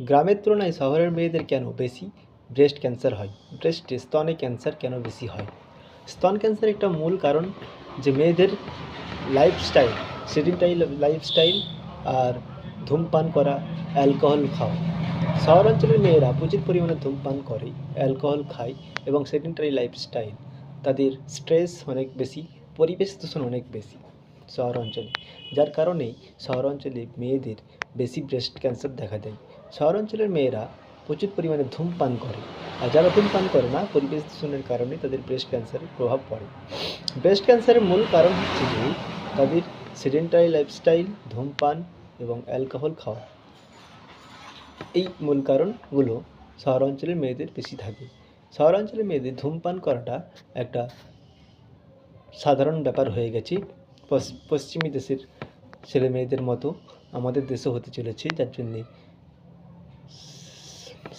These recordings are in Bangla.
গ্রামের তুলনায় শহরের মেয়েদের কেন বেশি ব্রেস্ট ক্যান্সার হয়? ব্রেস্ট স্তনে ক্যান্সার কেন বেশি হয়? স্তন ক্যান্সার একটা মূল কারণ যে মেয়েদের লাইফস্টাইল সেডিনটাইল লাইফস্টাইল আর ধূমপান করা অ্যালকোহল খাওয়া। শহর অঞ্চলের মেয়েরা প্রচুর পরিমাণে ধূমপান করে অ্যালকোহল খায় এবং সেডিনটারি লাইফস্টাইল তাদের স্ট্রেস অনেক বেশি, পরিবেশ দূষণ অনেক বেশি শহর অঞ্চলে যার কারণেই শহর অঞ্চলে মেয়েদের বেশি ব্রেস্ট ক্যান্সার দেখা দেয়। শহর অঞ্চলের মেয়েরা প্রচুর পরিমাণে ধূমপান করে। আর যারা ধূমপান করে না, পরিবেশ দূষণের কারণে তাদের ব্রেস্ট ক্যান্সারের প্রভাব পড়ে। ব্রেস্ট ক্যান্সারের মূল কারণ হচ্ছে যে, তাদের সেডেন্টারি লাইফস্টাইল ধূমপান এবং অ্যালকোহল খাওয়া। এই মূল কারণগুলো শহর অঞ্চলের মেয়েদের বেশি থাকে। শহর অঞ্চলের মেয়েদের ধূমপান করাটা একটা সাধারণ ব্যাপার হয়ে গেছে। পশ- পশ্চিমী দেশের ছেলে মেয়েদের মতো আমাদের দেশও হতে চলেছে, যার জন্যে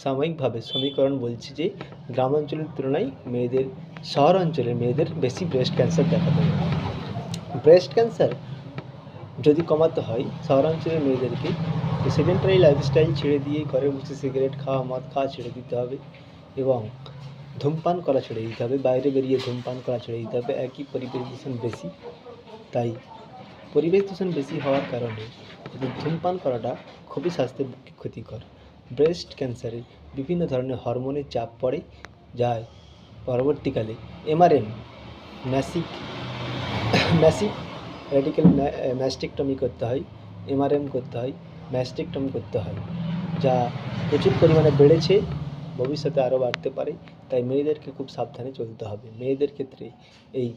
সাময়িকভাবে সমীকরণ বলছে যে গ্রাম অঞ্চলের তুলনায় মেয়েদের শহর অঞ্চলের মেয়েদের বেশি ব্রেস্ট ক্যান্সার দেখা দেয় ব্রেস্ট ক্যান্সার যদি কমাতে হয়, শহরাঞ্চলের মেয়েদেরকে সেডেন্টারি লাইফস্টাইল ছেড়ে দিয়ে ঘরে বসে সিগারেট খাওয়া, মদ খাওয়া ছেড়ে দিতে হবে এবং ধূমপান করা ছেড়ে দিতে হবে, বাইরে বেরিয়ে ধূমপান করা ছেড়ে দিতে হবে। একই পরিবেশ দূষণ বেশি, তাই পরিবেশ দূষণ বেশি হওয়ার কারণে ধূমপান করাটা খুবই স্বাস্থ্যের পক্ষে ক্ষতিকর। ব্রেস্ট ক্যান্সারে বিভিন্ন ধরনের হরমোনের চাপ পড়ে যায় পরবর্তীকালে এমআরএন ম্যাসিক ম্যাসিক রেডিক্যাল ম্যাস্টিকটমি করতে হয়, এমআরএম করতে হয়, ম্যাস্টিকটমি করতে হয়, যা প্রচুর পরিমাণে বেড়েছে, ভবিষ্যতে আরও বাড়তে পারে, তাই মেয়েদেরকে খুব সাবধানে চলতে হবে। মেয়েদের ক্ষেত্রে এই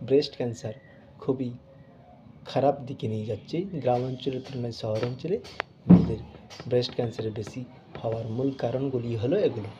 ব্রেস্ট ক্যান্সার খুবই খারাপ দিকে নিয়ে যাচ্ছে। গ্রাম অঞ্চলের তুলনায় শহর অঞ্চলে মেয়েদের ব্রেস্ট ক্যান্সারের বেশি হওয়ার মূল কারণগুলি হলো এগুলো।